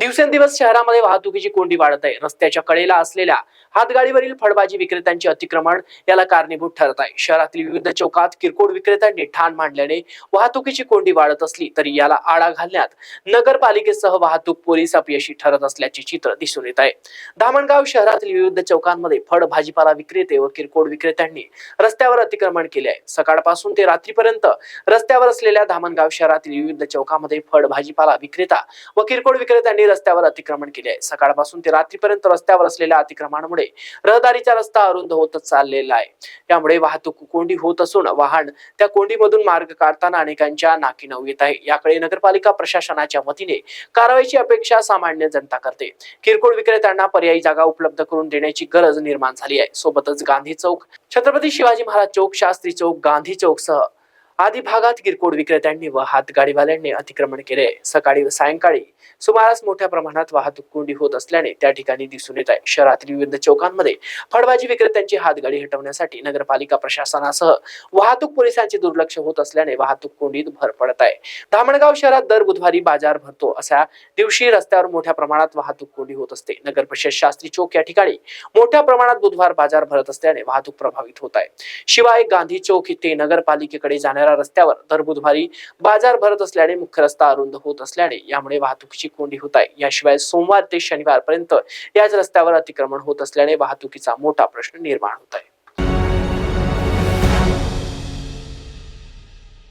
दिवसेंदिवस शहरामध्ये वाहतुकीची कोंडी वाढत आहे. रस्त्याच्या कडेला असलेल्या हातगाडीवरील फळभाजी विक्रेत्यांचे अतिक्रमण याला कारणीभूत ठरत आहे. शहरातील विविध चौकात किरकोळ विक्रेत्यांनी ठाण मांडल्याने वाहतुकीची कोंडी वाढत असली तरी याला आळा घालण्यात नगरपालिकेसह वाहतूक पोलीस अपयशी ठरत असल्याचे चित्र दिसून येत आहे. धामणगाव शहरातील विविध चौकांमध्ये फळ भाजीपाला विक्रेते व किरकोळ विक्रेत्यांनी रस्त्यावर अतिक्रमण केले आहे. सकाळपासून ते रात्रीपर्यंत रस्त्यावर असलेल्या धामणगाव शहरातील विविध चौकामध्ये फळ भाजीपाला विक्रेता व किरकोळ विक्रेत्यांनी रस्त्यावर अतिक्रमण केले आहे. सकाळपासून ते रात्रीपर्यंत रस्त्यावर असलेल्या अतिक्रमणामुळे रहदारीचा रस्ता अरुंद होतच चाललेला आहे. त्यामुळे वाहतूक कोंडी होत असून वाहन त्या कोंडीमधून मार्ग काढताना अनेकांच्या नाकी नऊ येत आहे. याकडे नगरपालिका प्रशासनाच्या वतीने कारवाईची अपेक्षा सामान्य जनता करते. किरकोळ विक्रेत्यांना पर्यायी जागा उपलब्ध करून देण्याची गरज निर्माण झाली आहे. सोबतच गांधी चौक छत्रपती शिवाजी महाराज चौक शास्त्री चौक गांधी चौक सह आदी भागात किरकोळ विक्रेत्यांनी व हातगाडीवाल्यांनी अतिक्रमण केले. सकाळी व सायंकाळी सुमारास मोठ्या प्रमाणात वाहतूक कोंडी होत असल्याने त्या ठिकाणी दिसून येत आहे. शहरातील विविध चौकांमध्ये फळभाजी विक्रेत्यांची हातगाडी हटवण्यासाठी नगरपालिका प्रशासनासह वाहतूक पोलिसांचे दुर्लक्ष होत असल्याने वाहतूक कोंडीत भर पडत आहे. धामणगाव शहरात दर बुधवारी बाजार भरतो अशा दिवशी रस्त्यावर मोठ्या प्रमाणात वाहतूक कोंडी होत असते. नगर परिषद शास्त्री चौक या ठिकाणी मोठ्या प्रमाणात बुधवार बाजार भरत असल्याने वाहतूक प्रभावित होत आहे. शिवाय गांधी चौक इथे नगरपालिकेकडे जाणाऱ्या रस्त्यावर दर बुधवारी बाजार भरत असल्याने मुख्य रस्ता अरुंद होत असल्याने यामुळे वाहतुकीची कोंडी होत आहे. याशिवाय सोमवार ते शनिवारपर्यंत याच रस्त्यावर अतिक्रमण होत असल्याने वाहतुकीचा मोठा प्रश्न निर्माण होत आहे.